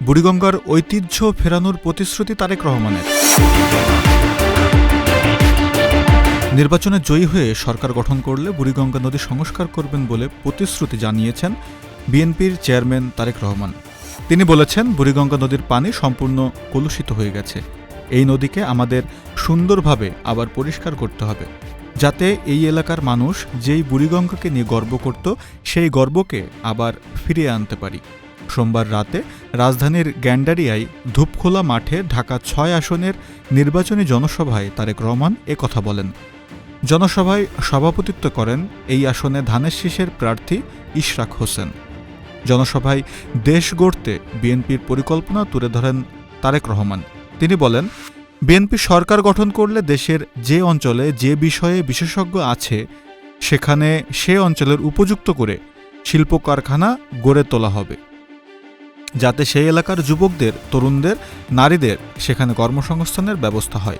বুড়িগঙ্গার ঐতিহ্য ফেরানোর প্রতিশ্রুতি তারেক রহমানের। নির্বাচনে জয়ী হয়ে সরকার গঠন করলে বুড়িগঙ্গা নদী সংস্কার করবেন বলে প্রতিশ্রুতি জানিয়েছেন বিএনপির চেয়ারম্যান তারেক রহমান। তিনি বলেছেন, বুড়িগঙ্গা নদীর পানি সম্পূর্ণ কলুষিত হয়ে গেছে। এই নদীকে আমাদের সুন্দরভাবে আবার পরিষ্কার করতে হবে, যাতে এই এলাকার মানুষ যেই বুড়িগঙ্গাকে নিয়ে গর্ব করত, সেই গর্বকে আবার ফিরিয়ে আনতে পারি। সোমবার রাতে রাজধানীর গ্যান্ডারিয়ায় ধূপখোলা মাঠে ঢাকা ছয় আসনের নির্বাচনী জনসভায় তারেক রহমান কথা বলেন। জনসভায় সভাপতিত্ব করেন এই আসনে ধানের শীষের প্রার্থী ইশরাক হোসেন। জনসভায় দেশ গড়তে বিএনপির পরিকল্পনা তুলে ধরেন তারেক রহমান। তিনি বলেন, বিএনপি সরকার গঠন করলে দেশের যে অঞ্চলে যে বিষয়ে বিশেষজ্ঞ আছে, সেখানে সে অঞ্চলের উপযুক্ত করে শিল্প কারখানা গড়ে তোলা হবে। যাতে সেই এলাকার যুবকদের তরুণদের নারীদের সেখানে কর্মসংস্থানের ব্যবস্থা হয়।